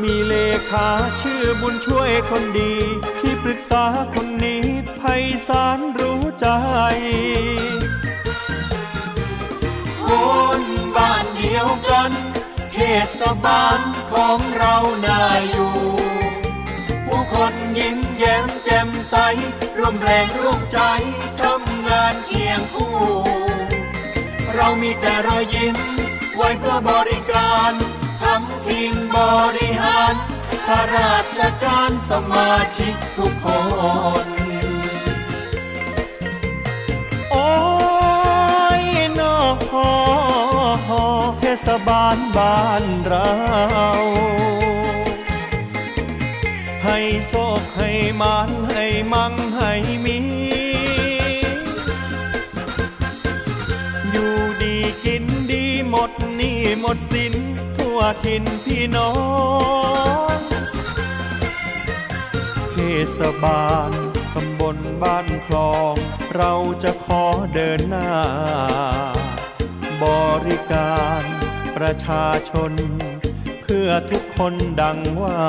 มีเลขาชื่อบุญช่วยคนดี ที่ปรึกษาคนนี้ไพศาลรู้ใจคนบ้านเดียวกัน เทศบาลของเราน่าอยู่ ผู้คนยิ้มแย้มแจ่มใส ร่วมแรงร่วมใจทำงานเคียงคู่ เรามีแต่รอยยิ้มไว้เพื่อบริการ ทีมบริหารข้าราชการสมาชิกทุกคน โอ้ยนอเทศบาลบ้านเรา ให้โชคให้มานให้มั่งให้มีอยู่ดีกินดีหมดนี่หมดสิน ทั่วทินพี่น้องเทศบาลตำบลบ้านคลอง เราจะขอเดินหน้า บริการประชาชน เพื่อทุกคนดังว่า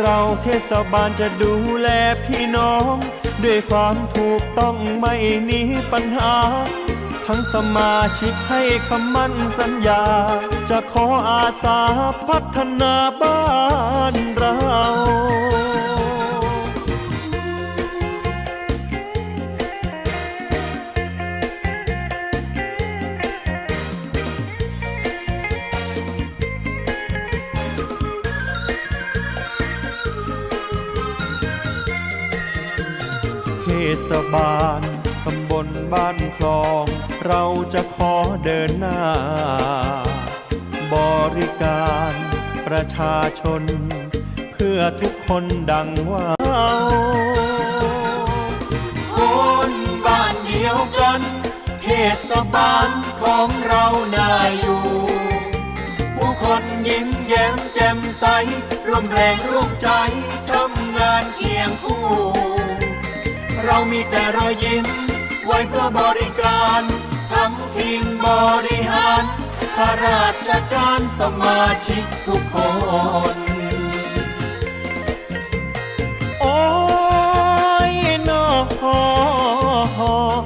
เราเทศบาลจะดูแลพี่น้อง ด้วยความถูกต้องไม่หนีปัญหา ทั้งสมาชิกให้คำมั่นสัญญา จะขออาสาพัฒนาบ้านเราเทศบาลตำบลบ้านคลอง เราจะขอเดินหน้า บริการประชาชน เพื่อทุกคนดังว่าคนบ้านเดียวกัน เทศบาลของเราน่าอยู่ ผู้คนยิ้มแย้มแจ่มใสร่วมแรงร่วมใจทำงานเคียงคู่ เรามีแต่รอยยิ้มไว้เพื่อบริการ ทั้งบริหารข้าราชการสมาชิกทุกคน โอ้ยนอ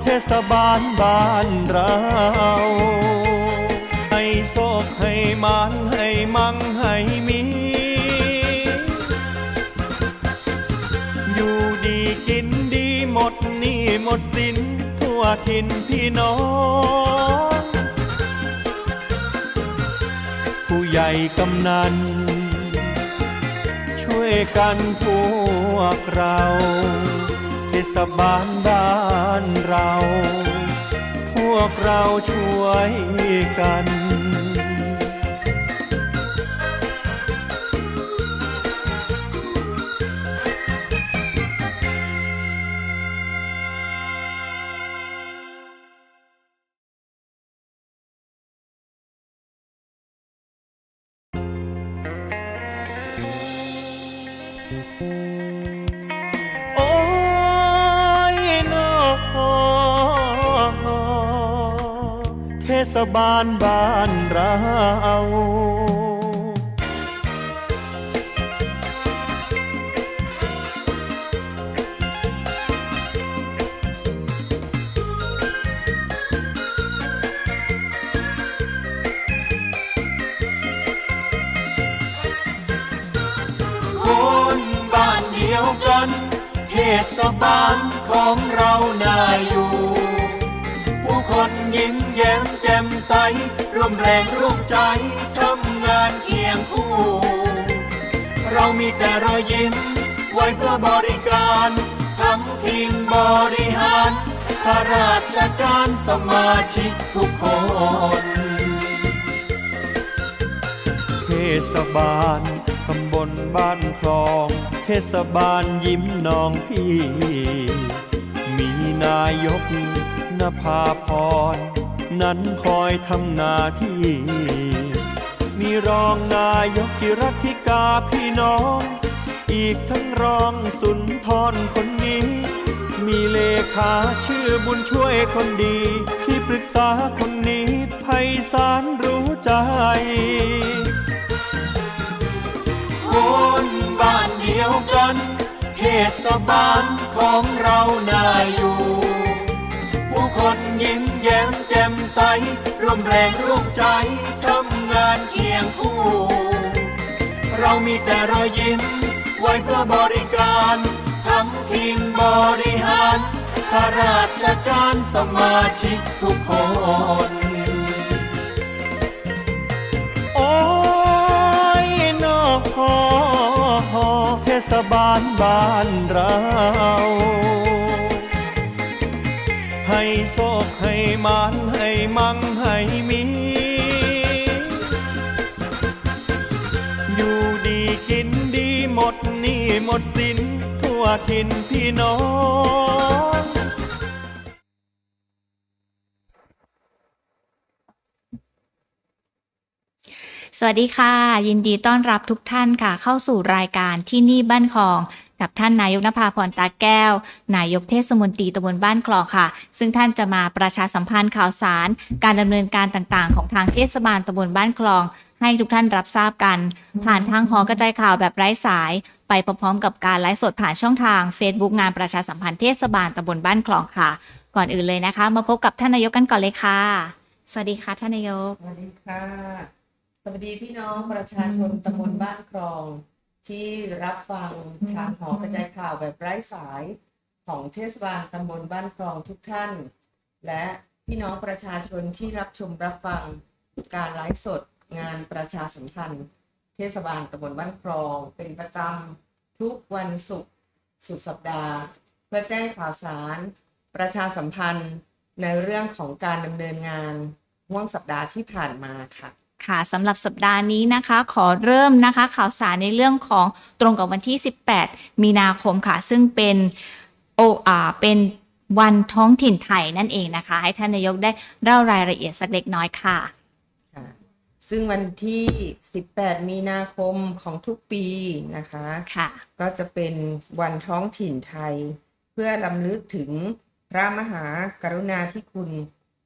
เทศบาลบ้านเราให้โชคให้มานให้มั่งให้มี ทั่วทินพี่น้อง ผู้ใหญ่กำนัน ช่วยกันพวกเราเทศบาลบ้านเรา พวกเราช่วยกัน ศบาลบ้านเราคนบ้านเดียวกันเทศบาลของเราน่า ใส ร่วมแรงร่วมใจทำงานเคียงคู่ เรามีแต่รอยยิ้ม ไว้เพื่อบริการ ทั้งทีมบริหารข้าราชการสมาชิกทุกคน เทศบาลตำบลบ้านคลอง เทศบาลยิ้มน้องพี่ มีนายกนภาพร นั้นคอยทำหน้าที่ มีรองนายกที่รักที่กาพี่น้อง อีกทั้งรองสุนทรคนนี้ มีเลขาชื่อบุญช่วยคนดี ที่ปรึกษาคนนี้ไพศาลรู้ใจคนบ้านเดียวกัน เทศบาลของเรานาอยู่ ผู้คนยิ้ม แย้มแจ่มใส ร่วมแรงร่วมใจทำงานเคียงคู่ เรามีแต่รอยยิ้ม ไว้เพื่อบริการทั้งทีมบริหารข้าราชการสมาชิกทุกคนโอ้ยนอเทศบาลบ้านเราให้โมานให้มั่งให้มี อยู่ดีกินดีหมดนี่หมดสินทั่วทินพี่น้องสวัสดีค่ะ ยินดีต้อนรับทุกท่านค่ะ เข้าสู่รายการที่นี่บ้านคอง กับท่านนายกนภาพรตาแก้ว นายกเทศมนตรีตำบลบ้านคลองค่ะ ซึ่งท่านจะมาประชาสัมพันธ์ข่าวสาร การดำเนินการต่างๆ ของทางเทศบาลตำบลบ้านคลอง ให้ทุกท่านรับทราบกัน ผ่านทางหอกระจายข่าวแบบไร้สาย ไปพร้อมๆกับการไลฟ์สดผ่านช่องทาง Facebook งานประชาสัมพันธ์เทศบาลตำบลบ้านคลองค่ะ ก่อนอื่นเลยนะคะ มาพบกับท่านนายกกันก่อนเลยค่ะ สวัสดีค่ะท่านนายก สวัสดีค่ะ สวัสดีพี่น้องประชาชนตำบลบ้านคลอง ที่รับฟังทางหอกระจายข่าวแบบไร้สายของเทศบาลตำบลบ้านคลองทุกท่าน และพี่น้องประชาชนที่รับชมรับฟังการไลฟ์สดงานประชาสัมพันธ์ เทศบาลตำบลบ้านคลอง เป็นประจำทุกวันศุกร์สุดสัปดาห์ เพื่อแจ้งข่าวสาร ประชาสัมพันธ์ในเรื่องของการดำเนินงานห่วงสัปดาห์ที่ผ่านมาค่ะ ค่ะสำหรับสัปดาห์นี้นะคะ ขอเริ่มนะคะ ข่าวสารในเรื่องของตรงกับวันที่ 18 มีนาคมค่ะ ซึ่งเป็นโออาเป็นวันท้องถิ่นไทยนั่นเองนะคะ ให้ท่านนายกได้เล่ารายละเอียดสักเล็กน้อยค่ะค่ะ ซึ่งวันที่ 18 มีนาคมของทุกปีนะคะค่ะ ก็จะเป็นวันท้องถิ่นไทย เพื่อลำลึกถึงพระมหากรุณาธิคุณ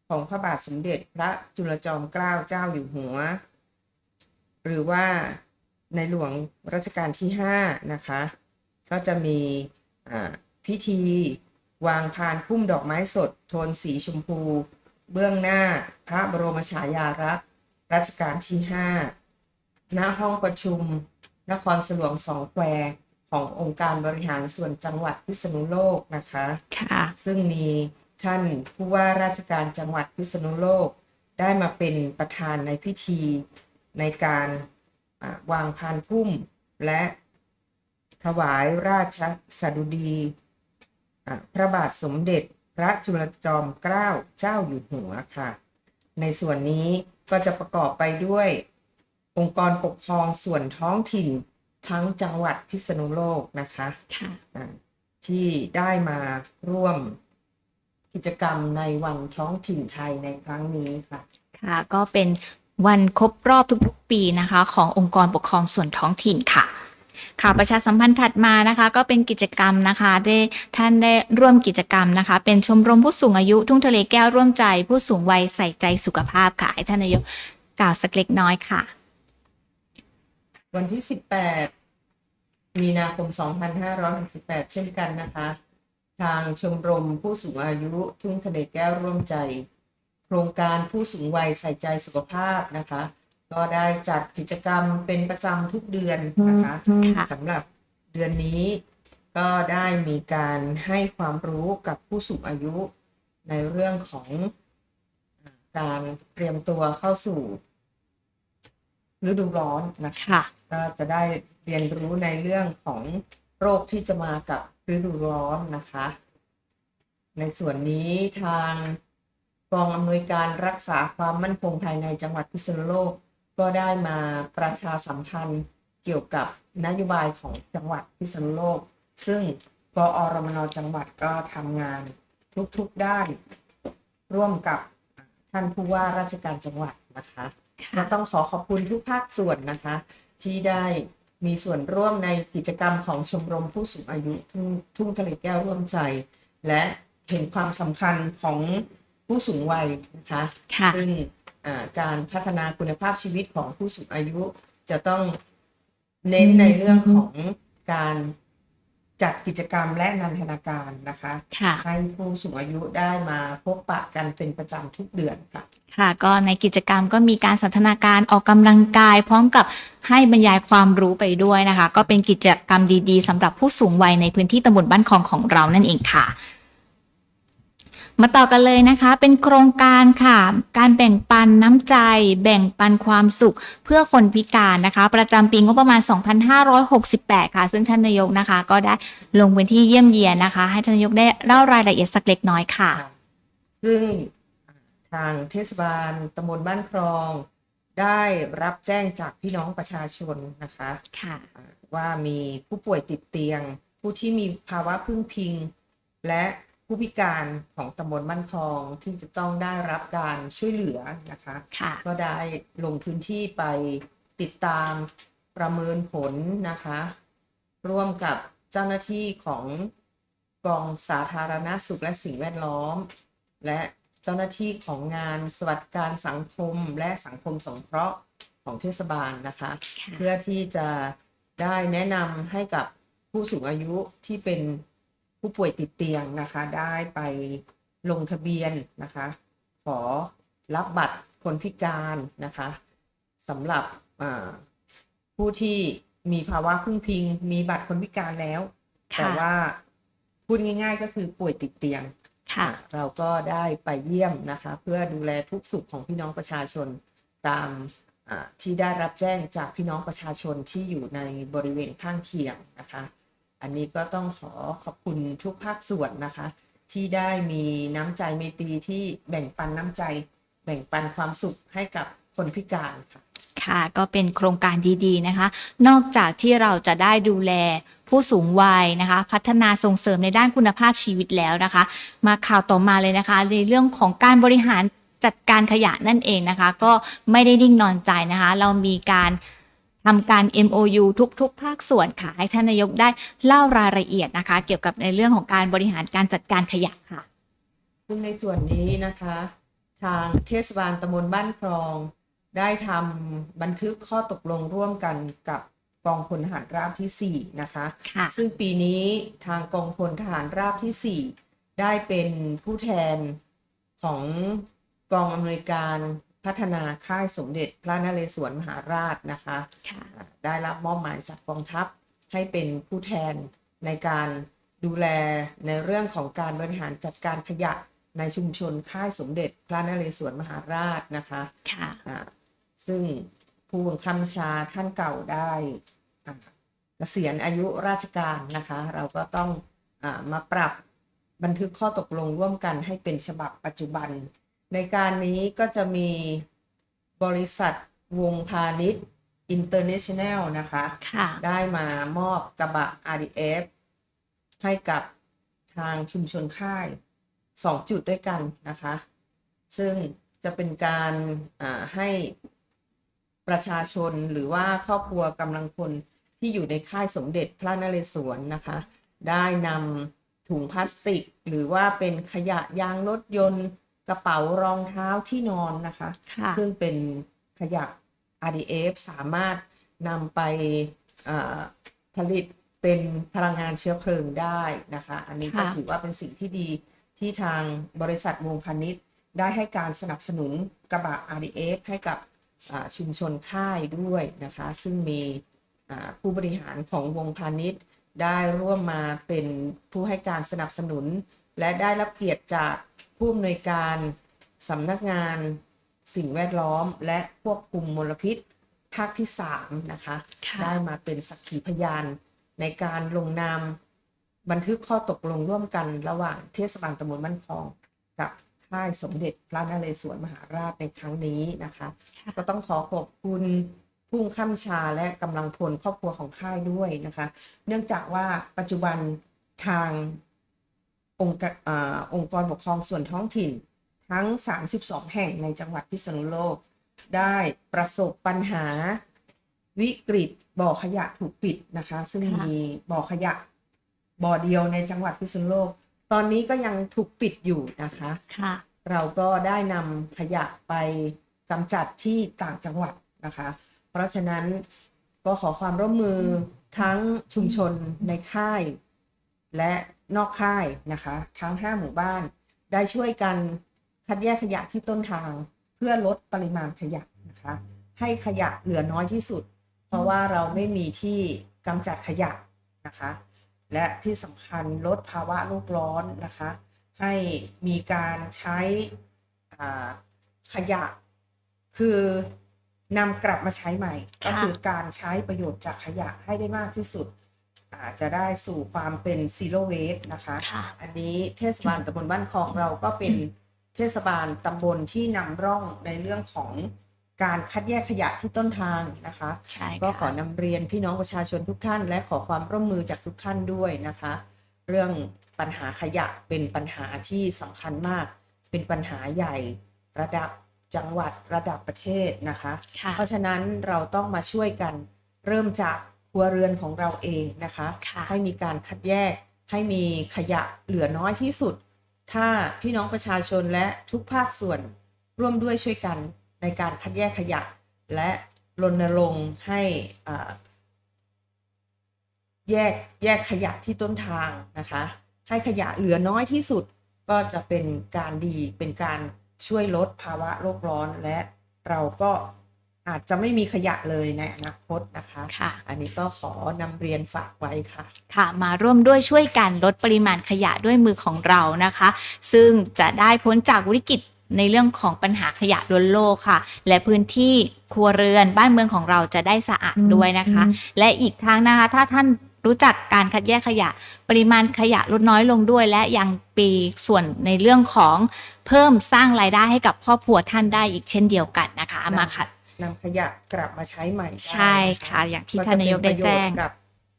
ของพระบาทสมเด็จพระจุลจอมเกล้าเจ้าอยู่หัว หรือว่าในหลวงรัชกาลที่ 5 นะคะ ก็จะมีอ่าพิธีวางพานพุ่มดอกไม้สด โทนสีชมพู เบื้องหน้าพระบรมฉายาลักษณ์รัชกาลที่ 5 ณห้องประชุม นครสลวงสองแควขององค์การบริหารส่วนจังหวัดพิษณุโลกนะคะ ค่ะ ซึ่งมี ท่านผู้ว่าราชการจังหวัดพิษณุโลก ได้มาเป็นประธานในพิธีในการอ่าวางพานพุ่ม และถวายราชสดุดีอ่าพระบาทสมเด็จพระจุลจอมเกล้าเจ้าอยู่หัวค่ะ ในส่วนนี้ก็จะประกอบไปด้วย องค์กรปกครองส่วนท้องถิ่นทั้งจังหวัดพิษณุโลกนะคะค่ะอ่าที่ได้มาร่วม กิจกรรมในวันท้องถิ่นไทยในครั้งนี้ค่ะ ค่ะก็เป็นวันครบรอบทุกๆปีนะคะ ขององค์กรปกครองส่วนท้องถิ่นค่ะค่ะประชาสัมพันธ์ถัดมานะคะก็เป็นกิจกรรมนะคะได้ท่านได้ร่วมกิจกรรมนะคะ เป็นชมรมผู้สูงอายุทุ่งทะเลแก้วร่วมใจ ผู้สูงวัยใส่ใจสุขภาพค่ะให้ท่านนายกกล่าวสักเล็กน้อยค่ะ วันที่ 18 มีนาคม 2568 เช่นกันนะคะ ทางชมรมผู้สูงอายุทุ่งทะเลแก้วร่วมใจ โครงการผู้สูงวัยใส่ใจสุขภาพนะคะ ก็ได้จัดกิจกรรมเป็นประจำทุกเดือนนะคะค่ะสำหรับเดือนนี้ก็ได้มีการให้ความรู้กับผู้สูงอายุในเรื่องของอ่าการเตรียมตัวเข้าสู่ฤดูร้อนนะคะค่ะก็จะได้เรียนรู้ในเรื่องของโรคที่จะมากับ ฤดูร้อนนะคะ ในส่วนนี้ทางกองอำนวยการรักษาความมั่นคงภายในจังหวัดพิษณุโลก ก็ได้มาประชาสัมพันธ์เกี่ยวกับนโยบายของจังหวัดพิษณุโลก ซึ่งกอรมนจังหวัดก็ทำงานทุกๆด้าน ร่วมกับท่านผู้ว่าราชการจังหวัดนะคะค่ะก็ต้องขอขอบคุณทุกภาคส่วนนะคะ ที่ได้ มีส่วนร่วมในกิจกรรมของชมรมผู้สูงอายุทุ่งทุ่งทะเลแก้วร่วมใจ และเห็นความสำคัญของผู้สูงวัยนะคะค่ะซึ่งอ่าการพัฒนาคุณภาพชีวิตของผู้สูงอายุจะต้องเน้นในเรื่องของการ จัดกิจกรรมและนันทนาการนะคะค่ะให้ผู้สูงอายุได้มาพบปะกันเป็นประจำทุกเดือนค่ะ ค่ะ ก็ในกิจกรรมก็มีการสันทนาการออกกำลังกาย พร้อมกับให้บรรยายความรู้ไปด้วยนะคะ ก็เป็นกิจกรรมดีๆสำหรับผู้สูงวัยในพื้นที่ตำบลบ้านคลองของเรานั่นเองค่ะ มาต่อกันเลยนะคะ เป็นโครงการค่ะ การแบ่งปันน้ำใจ แบ่งปันความสุขเพื่อคนพิการนะคะ ประจำปีงบประมาณ 2568 ค่ะ ซึ่งท่านนายกนะคะ ก็ได้ลงพื้นที่เยี่ยมเยียนนะคะ ให้ท่านนายกได้เล่ารายละเอียดสักเล็กน้อยค่ะ ซึ่งทางเทศบาลตำบลบ้านคลอง ได้รับแจ้งจากพี่น้องประชาชนนะคะค่ะอ่าว่ามีผู้ป่วยติดเตียง ผู้ที่มีภาวะพึ่งพิง และ ผู้พิการของตำบลบ้านคลองที่จะต้องได้รับการช่วยเหลือนะคะค่ะก็ได้ลงพื้นที่ไปติดตามประเมินผลนะคะ ร่วมกับเจ้าหน้าที่ของกองสาธารณสุขและสิ่งแวดล้อม และเจ้าหน้าที่ของงานสวัสดิการสังคมและสังคมสงเคราะห์ของเทศบาลนะคะค่ะเพื่อที่จะได้แนะนำให้กับผู้สูงอายุที่เป็น ผู้ป่วยติดเตียงนะคะ ได้ไปลงทะเบียนนะคะ ขอรับบัตรคนพิการนะคะสำหรับอ่าผู้ที่มีภาวะพึ่งพิง มีบัตรคนพิการแล้วค่ะแต่ว่าพูดง่ายๆ ก็คือป่วยติดเตียงค่ะเราก็ได้ไปเยี่ยมนะคะ เพื่อดูแลทุกสุขของพี่น้องประชาชนตามอ่าที่ได้รับแจ้งจากพี่น้องประชาชนที่อยู่ในบริเวณข้างเคียงนะคะ อันนี้ก็ต้องขอขอบคุณทุกภาคส่วนนะคะ ที่ได้มีน้ำใจเมตรีที่แบ่งปันน้ำใจ แบ่งปันความสุขให้กับคนพิการค่ะค่ะก็เป็นโครงการดีๆนะคะ นอกจากที่เราจะได้ดูแลผู้สูงวัยนะคะ พัฒนาส่งเสริมในด้านคุณภาพชีวิตแล้วนะคะ มาข่าวต่อมาเลยนะคะ ในเรื่องของการบริหารจัดการขยะนั่นเองนะคะ ก็ไม่ได้นิ่งนอนใจนะคะ เรามีการ ทำการ MOU ทุกๆ ภาคส่วนค่ะ ให้ท่านนายกได้เล่ารายละเอียดนะคะ เกี่ยวกับในเรื่องของการบริหารการจัดการขยะค่ะ ซึ่งในส่วนนี้นะคะ ทางเทศบาลตำบลบ้านคลอง ได้ทำบันทึกข้อตกลงร่วมกันกับกองพลทหารราบที่ 4 นะคะค่ะซึ่งปีนี้ทางกองพลทหารราบที่ 4 ได้เป็นผู้แทนของกองอำนวยการ พัฒนาค่ายสมเด็จพระนเรศวรมหาราชนะคะค่ะได้รับมอบหมายจากกองทัพให้เป็นผู้แทนในการดูแลในเรื่องของการบริหารจัดการขยะในชุมชนค่ายสมเด็จพระนเรศวรมหาราชนะคะค่ะอ่าซึ่งผู้บังคับบัญชาท่านเก่าได้อ่าเกษียณอายุราชการนะคะ เราก็ต้องอามาปรับบันทึกข้อตกลงร่วมกันให้เป็นฉบับปัจจุบัน ในการนี้ก็จะมีบริษัทวงพาณิชย์อินเตอร์เนชั่นแนลนะคะค่ะได้มามอบกระบะ RDF ให้กับทางชุมชนค่าย 2 จุดด้วยกันนะคะ ซึ่งจะเป็นการอ่าให้ประชาชนหรือว่าครอบครัวกำลังพลที่อยู่ในค่ายสมเด็จพระนเรศวรนะคะ ได้นำถุงพลาสติก หรือว่าเป็นขยะยางรถยนต์ กระเป๋ารองเท้าที่นอนนะคะค่ะซึ่งเป็นขยะ RDF สามารถนำไปอ่าผลิตเป็นพลังงานเชื้อเพลิงได้นะคะ อันนี้ก็ค่ะถือว่าเป็นสิ่งที่ดีที่ทางบริษัทวงพาณิชย์ ได้ให้การสนับสนุนกระบะ RDF ให้กับอ่าชุมชนค่ายด้วยนะคะ ซึ่งมีอ่าผู้บริหารของวงพาณิชย์ ได้ร่วมมาเป็นผู้ให้การสนับสนุน และได้รับเกียรติจาก ผู้อำนวยการสำนักงานสิ่งแวดล้อม และควบคุมมลพิษ ภาคที่ 3 นะคะค่ะได้มาเป็นสักขีพยานในการลงนามบันทึกข้อตกลงร่วมกันระหว่างเทศบาลตำบลบ้านคลองกับค่ายสมเด็จพระนเรศวรมหาราชในครั้งนี้นะคะค่ะก็ต้องขอขอบคุณผู้บังคับบัญชาและกำลังพลครอบครัวของค่ายด้วยนะคะ เนื่องจากว่าปัจจุบันทาง องค์กรอาองค์กรปกครองส่วนท้องถิ่นทั้ง 32 แห่งในจังหวัดพิษณุโลก ได้ประสบปัญหาวิกฤตบ่อขยะถูกปิดนะคะ ซึ่งค่ะมีบ่อขยะบ่อเดียวในจังหวัดพิษณุโลก ตอนนี้ก็ยังถูกปิดอยู่นะคะค่ะเราก็ได้นำขยะไปกำจัดที่ต่างจังหวัดนะคะ เพราะฉะนั้นก็ขอความร่วมมือทั้งชุมชนในค่าย และนอกค่ายนะคะ ทั้ง 5 หมู่บ้าน ได้ช่วยกันคัดแยกขยะที่ต้นทางเพื่อลดปริมาณขยะนะคะ ให้ขยะเหลือน้อยที่สุด เพราะว่าเราไม่มีที่กำจัดขยะนะคะ และที่สำคัญลดภาวะโลกร้อนนะคะ ให้มีการใช้ขยะ คือนำกลับมาใช้ใหม่ ก็คือการใช้ประโยชน์จากขยะให้ได้มากที่สุด อาจจะได้สู่ความเป็น zero waste นะคะค่ะอันนี้เทศบาลตำบลบ้านคลองเราก็เป็นเทศบาลตำบลที่นำร่องในเรื่องของการคัดแยกขยะที่ต้นทางนะคะใช่ก็ขอค่ะนำเรียนพี่น้องประชาชนทุกท่าน และขอความร่วมมือจากทุกท่านด้วยนะคะ เรื่องปัญหาขยะเป็นปัญหาที่สำคัญมาก เป็นปัญหาใหญ่ระดับจังหวัดระดับประเทศนะคะค่ะเพราะฉะนั้นเราต้องมาช่วยกันเริ่มจากค รัวเรือนของเราเองนะคะค่ะให้มีการคัดแยกให้มีขยะเหลือน้อยที่สุด ถ้าพี่น้องประชาชนและทุกภาคส่วนร่วมด้วยช่วยกันในการคัดแยกขยะ และรณรงค์ให้อ่าแยกแยกขยะที่ต้นทางนะคะ ให้ขยะเหลือน้อยที่สุดก็จะเป็นการดีเป็นการช่วยลดภาวะโลกร้อนและเราก็ อาจจะไม่มีขยะเลยในอนาคตนะคะค่ะ อันนี้ก็ขอนำเรียนฝากไว้ค่ะ ค่ะ มาร่วมด้วยช่วยกันลดปริมาณขยะด้วยมือของเรานะคะ ซึ่งจะได้พ้นจากวิกฤตในเรื่องของปัญหาขยะล้นโลกค่ะ และพื้นที่ครัวเรือนบ้านเมืองของเราจะได้สะอาดด้วยนะคะ และอีกทางนะคะ ถ้าท่านรู้จักการคัดแยกขยะ ปริมาณขยะลดน้อยลงด้วย และยังปีส่วนในเรื่องของเพิ่มสร้างรายได้ให้กับครอบครัวท่านได้อีกเช่นเดียวกันนะคะค่ะมาค่ะ นำขยะกลับมาใช้ใหม่ได้ใช่ค่ะนอย่างที่ท่านนายกได้แจ้งก็จะเป็นประโยชน์กับ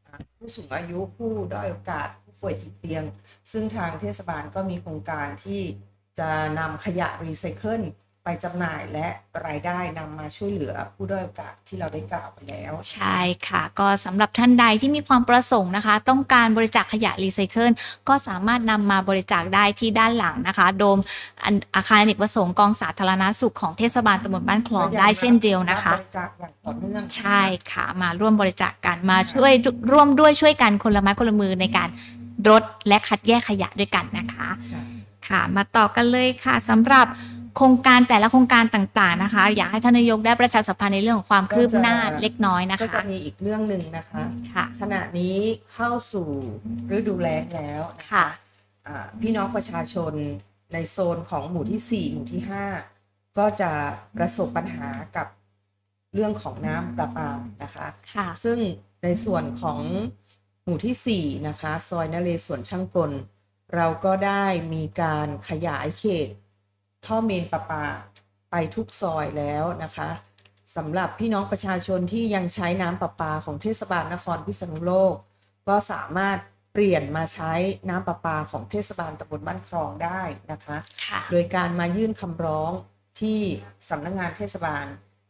อ่าผู้สูงอายุผู้ด้อยโอกาสผู้ป่วยติดเตียง ซึ่งทางเทศบาลก็มีโครงการที่จะนำขยะรีไซเคิล ไปจำหน่ายและรายได้นำมาช่วยเหลือผู้ด้อยโอกาสที่เราได้กล่าวไปแล้ว ใช่ค่ะ ก็สำหรับท่านใดที่มีความประสงค์นะคะ ต้องการบริจาคขยะรีไซเคิลก็สามารถนำมาบริจาคได้ที่ด้านหลังนะคะ โดมอันอาคารอเนกประสงค์กองสาธารณาสุขของเทศบาลตำบลบ้านคลองได้เช่นเดียวนะคะรับบริจาคอย่างต่อเนื่องใช่ค่ะมาร่วมบริจาคกันมาช่วยร่วมด้วยช่วยกันคนละไม้คนละมือในการลดและคัดแยกขยะด้วยกันนะคะ ค่ะค่ะมาต่อกันเลยค่ะสำหรับ โครงการแต่ละโครงการต่างๆนะคะ อยากให้ท่านนายกได้ประชาสัมพันธ์ในเรื่องของความคืบหน้าเล็กน้อยนะก็คะจะมีอีกเรื่องหนึ่งนะคะ ค่ะ ขณะนี้เข้าสู่ฤดูแล้งแล้วนค่ะ อ่าพี่น้องประชาชนในโซนของหมู่ที่ 4 หมู่ที่ 5 ก็จะประสบปัญหากับเรื่องของน้ำประปานะคะ ค่ะ ซึ่งในส่วนของหมู่ที่ 4 นะคะ ซอยนเรศวรช่างกล เราก็ได้มีการขยายเขต ท่อเมนประปาไปทุกซอยแล้วนะคะสำหรับพี่น้องประชาชนที่ยังใช้น้ำประปาของเทศบาลนครพิษณุโลก ก็สามารถเปลี่ยนมาใช้น้ำประปาของเทศบาลตำบลบ้านคลองได้นะคะค่ะโดยการมายื่นคำร้องที่สำนักงานเทศบาล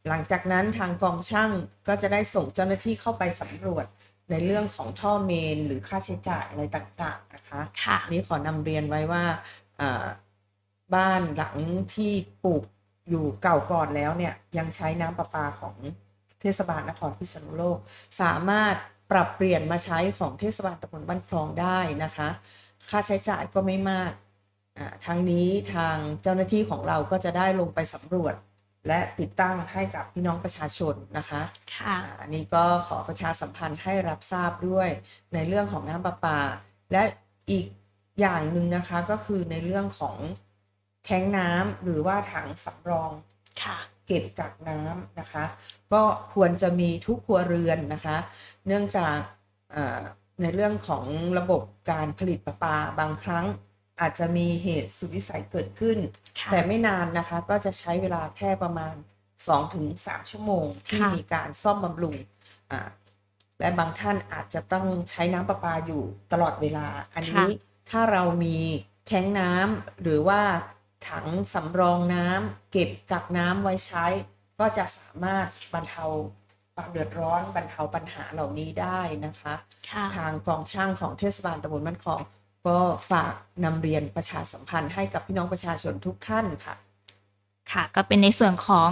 หลังจากนั้นทางกองช่างก็จะได้ส่งเจ้าหน้าที่เข้าไปสำรวจในเรื่องของท่อเมนหรือค่าใช้จ่ายอะไรต่างๆนะคะค่ะอันนี้ขอนำเรียนไว้ว่าอ่า บ้านหลังที่ปลูกอยู่เก่าก่อนแล้วเนี่ยยังใช้น้ำประปาของเทศบาลนครพิษณุโลก สามารถปรับเปลี่ยนมาใช้ของเทศบาลตำบลบ้านคลองได้นะคะ ค่าใช้จ่ายก็ไม่มากอ่าทั้งนี้ทางเจ้าหน้าที่ของเราก็จะได้ลงไปสำรวจ และติดตั้งให้กับพี่น้องประชาชนนะคะค่ะอ่าอันนี้ก็ขอประชาสัมพันธ์ให้รับทราบด้วยในเรื่องของน้ำประปา และอีกอย่างหนึ่งนะคะก็คือในเรื่องของ แท้งน้ำหรือว่าถังสำรองค่ะเก็บกักน้ำนะคะ ก็ควรจะมีทุกครัวเรือนนะคะ เนื่องจากเอ่อในเรื่องของระบบการผลิตประปาบางครั้งอาจจะมีเหตุสุดวิสัยเกิดขึ้นค่ะแต่ไม่นานนะคะก็จะใช้เวลาแค่ประมาณ 2-3 ชั่วโมง ที่ค่ะมีการซ่อมบำรุงอ่าและบางท่านอาจจะต้องใช้น้ำประปาอยู่ตลอดเวลา อันนี้ถ้าเรามีแท้งน้ำหรือว่า ถังสำรองน้ำเก็บกักน้ำไว้ใช้ ก็จะสามารถบรรเทาความเดือดร้อนบรรเทาปัญหาเหล่านี้ได้นะคะค่ะทางกองช่างของเทศบาลตำบลบ้านคลอง ก็ฝากนำเรียนประชาสัมพันธ์ให้กับพี่น้องประชาชนทุกท่านค่ะ ค่ะก็เป็นในส่วนของ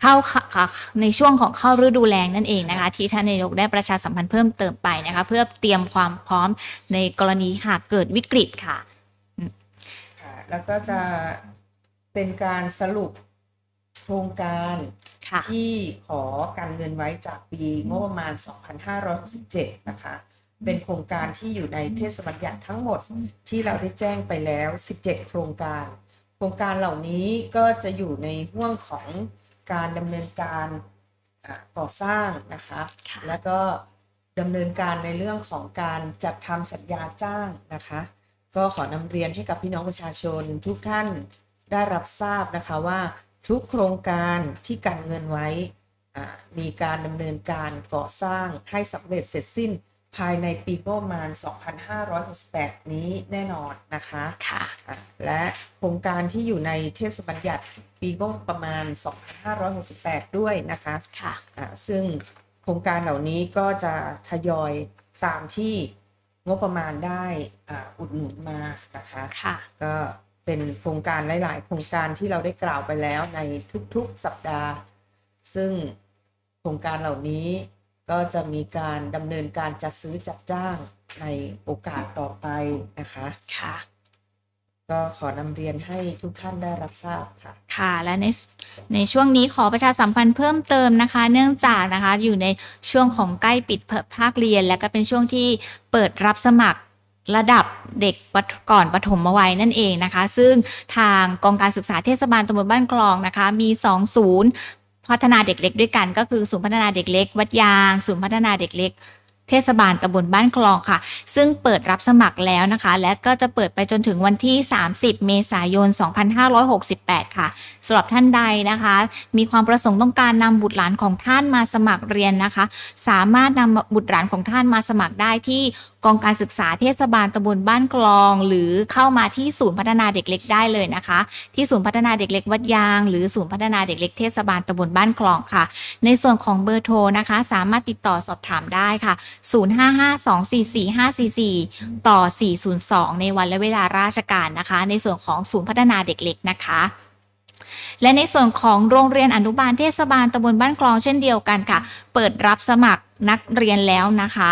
เข้าค่ะในช่วงของเข้าฤดูแล้งนั่นเองนะคะ ที่ท่านนายกได้ประชาสัมพันธ์เพิ่มเติมไปนะคะ เพื่อเตรียมความพร้อมในกรณีค่ะเกิดวิกฤตค่ะค่ะ แล้วก็จะเป็นการสรุปโครงการค่ะที่ขอการเงินไว้จากปีงบประมาณ 2567 นะคะ เป็นโครงการที่อยู่ในเทศบัญญัติทั้งหมดที่เราได้แจ้งไปแล้ว 17 โครงการ โครงการเหล่านี้ก็จะอยู่ในห่วงของการดำเนินการอะก่อสร้างนะคะค่ะแล้วก็ดำเนินการในเรื่องของการจัดทำสัญญาจ้างนะคะ ก็ขอนำเรียนให้กับพี่น้องประชาชนทุกท่านได้รับทราบนะคะว่าทุกโครงการที่กันเงินไว้อ่ามีการดำเนินการก่อสร้างให้สำเร็จเสร็จสิ้นภายในปีงบประมาณ 2568 นี้แน่นอนนะคะค่ะอะและโครงการที่อยู่ในเทศบัญญัติปีงบประมาณ 2568 ด้วยนะคะค่ะอ่าซึ่งโครงการเหล่านี้ก็จะทยอยตามที่ งบประมาณได้อ่าอุดหนุนมานะคะค่ะก็เป็นโครงการหลาย ๆ โครงการที่เราได้กล่าวไปแล้วในทุกๆสัปดาห์ ซึ่งโครงการเหล่านี้ก็จะมีการดำเนินการจัดซื้อจัดจ้างในโอกาสต่อไปนะคะค่ะ ก็ขอนำเรียนให้ทุกท่านได้รับทราบค่ะ ค่ะ และในในช่วงนี้ขอประชาสัมพันธ์เพิ่มเติมนะคะ เนื่องจากนะคะอยู่ในช่วงของใกล้ปิดภาคเรียน และก็เป็นช่วงที่เปิดรับสมัครระดับเด็กก่อนปฐมวัยนั่นเองนะคะ ซึ่งทางกองการศึกษาเทศบาลตำบลบ้านกลองนะคะ มี 2 ศูนย์พัฒนาเด็กเล็กด้วยกัน ก็คือศูนย์พัฒนาเด็กเล็ก วัดยาง ศูนย์พัฒนาเด็กเล็ก เทศบาลตำบลบ้านคลองค่ะ ซึ่งเปิดรับสมัครแล้วนะคะ และก็จะเปิดไปจนถึงวันที่ 30 เมษายน 2568 ค่ะสำหรับท่านใดนะคะ มีความประสงค์ต้องการนำบุตรหลานของท่านมาสมัครเรียนนะคะ สามารถนำบุตรหลานของท่านมาสมัครได้ที่ กองการศึกษาเทศบาลตำบลบ้านกลอง หรือเข้ามาที่ศูนย์พัฒนาเด็กเล็กได้เลยนะคะ ที่ศูนย์พัฒนาเด็กเล็กวัดยาง หรือศูนย์พัฒนาเด็กเล็กเทศบาลตำบลบ้านคลองค่ะ ในส่วนของเบอร์โทรนะคะ สามารถติดต่อสอบถามได้ค่ะ 0552445544 ต่อ 402 ในวันและเวลาราชการนะคะ ในส่วนของศูนย์พัฒนาเด็กเล็กนะคะและในส่วนของโรงเรียนอนุบาลเทศบาลตำบลบ้านคลองเช่นเดียวกันค่ะ เปิดรับสมัครนักเรียนแล้วนะคะ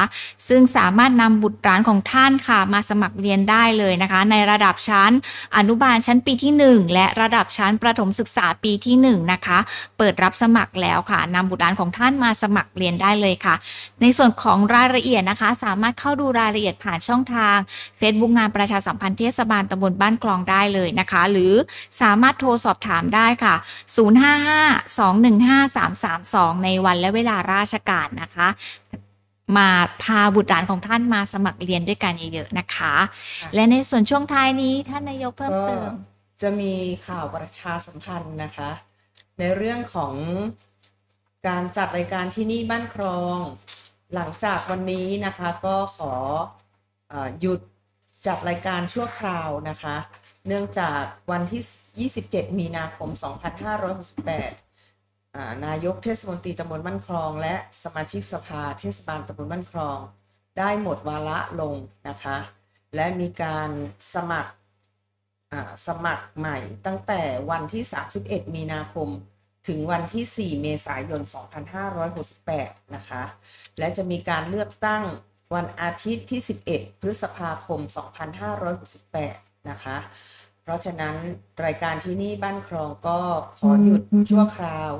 ซึ่งสามารถนำบุตรหลานของท่านค่ะ มาสมัครเรียนได้เลยนะคะ ในระดับชั้นอนุบาลชั้นปีที่ 1 และระดับชั้นประถมศึกษาปีที่ 1 นะคะ เปิดรับสมัครแล้วค่ะนำบุตรหลานของท่านมาสมัครเรียนได้เลยค่ะ ในส่วนของรายละเอียดนะคะ สามารถเข้าดูรายละเอียดผ่านช่องทาง Facebook งานประชาสัมพันธ์เทศบาลตำบลบ้านคลองได้เลยนะคะ หรือสามารถโทรสอบถามได้ค่ะ 055-215-332 ในวันและเวลาราชการนะคะมาพาบุตรหลานของท่านมาสมัครเรียนด้วยกันเยอะๆนะคะค่ะและในส่วนช่วงท้ายนี้ท่านนายกเพิ่มก็เติม จะมีข่าวประชาสัมพันธ์นะคะ ในเรื่องของการจัดรายการที่นี่บ้านครอง หลังจากวันนี้นะคะก็ขอเออหยุดจัดรายการชั่วคราวนะคะ เนื่องจากวันที่ 27 มีนาคม 2568อ่า นายกเทศมนตรีตำบลบ้านคลอง และสมาชิกสภาเทศบาลตำบลบ้านคลอง ได้หมดวาระลงนะคะ และมีการสมัครสมัครใหม่ตั้งแต่วันที่ 31 มีนาคม ถึงวันที่ 4 เมษายน 2568 นะคะ และจะมีการเลือกตั้งวันอาทิตย์ที่ 11 พฤษภาคม 2568 นะคะ เพราะฉะนั้นรายการที่นี่บ้านครองก็ขอหยุดชั่วคราว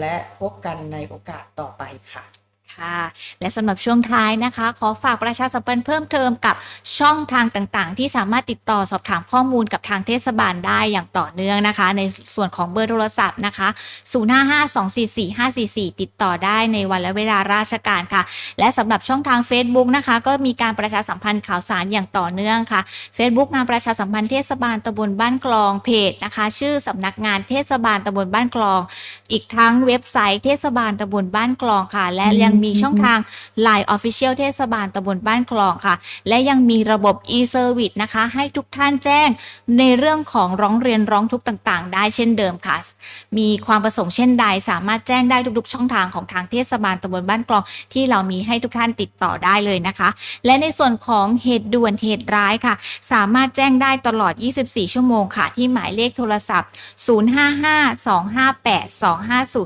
และพบกันในโอกาสต่อไปค่ะ ค่ะและสำหรับช่วงท้ายนะคะ ขอฝากประชาสัมพันธ์เพิ่มเติมกับช่องทางต่างๆ ที่สามารถติดต่อสอบถามข้อมูลกับทางเทศบาลได้อย่างต่อเนื่องนะคะ ในส่วนของเบอร์โทรศัพท์นะคะ 0552445544 ติดต่อได้ในวันและเวลาราชการค่ะ และสำหรับช่องทาง Facebook นะคะ ก็มีการประชาสัมพันธ์ข่าวสารอย่างต่อเนื่องค่ะ Facebook งานประชาสัมพันธ์เทศบาลตำบลบ้านกลองเพจนะคะ ชื่อสำนักงานเทศบาลตำบลบ้านกลอง อีกทั้งเว็บไซต์เทศบาลตำบลบ้านกลองค่ะ และยังมีช่องทาง Line Official เทศบาลตำบลบ้านคลองค่ะ และยังมีระบบ e-service นะคะ ให้ทุกท่านแจ้งในเรื่องของร้องเรียนร้องทุกข์ต่างๆ ได้เช่นเดิมค่ะ มีความประสงค์เช่นใด สามารถแจ้งได้ทุกๆ ช่องทางของทางเทศบาลตำบลบ้านคลอง ที่เรามีให้ทุกท่านติดต่อได้เลยนะคะ และในส่วนของเหตุด่วนเหตุร้ายค่ะ สามารถแจ้งได้ตลอด 24 ชั่วโมงค่ะ ที่หมายเลขโทรศัพท์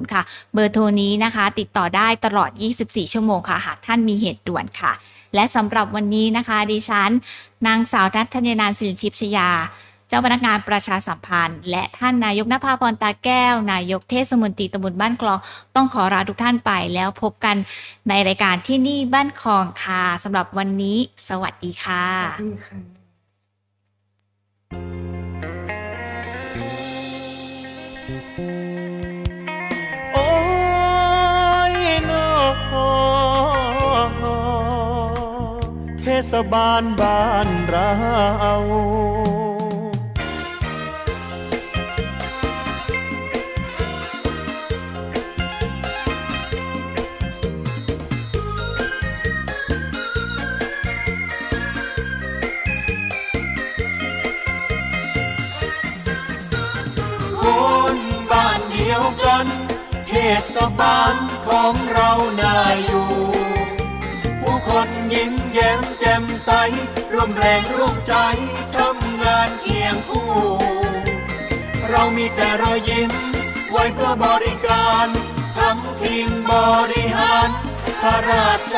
055-258-250 ค่ะ เบอร์โทรนี้นะคะ ติดต่อได้ตลอด24 ชั่วโมงค่ะ หากท่านมีเหตุด่วนค่ะ และสำหรับวันนี้นะคะ ดิฉัน นางสาวนัทธัญนานสิริทิพย์ชยา เจ้าพนักงานประชาสัมพันธ์ และท่านนายกนภาพรตาแก้ว นายกเทศมนตรีตำบลบ้านคลอง ต้องขอลาทุกท่านไปแล้วพบกันในรายการที่นี่บ้านคลองค่ะสำหรับวันนี้ สวัสดีค่ะดีค่ะ ศบาลบ้านเราคนบ้านเดียวกันเทศบาลของเราน่าอยู่ คนยิ้มแย้มแจ่มใส ร่วมแรงร่วมใจทำงานเคียงคู่ เรามีแต่รอยยิ้ม ไว้เพื่อบริการ ทั้งทีมบริหารพระราช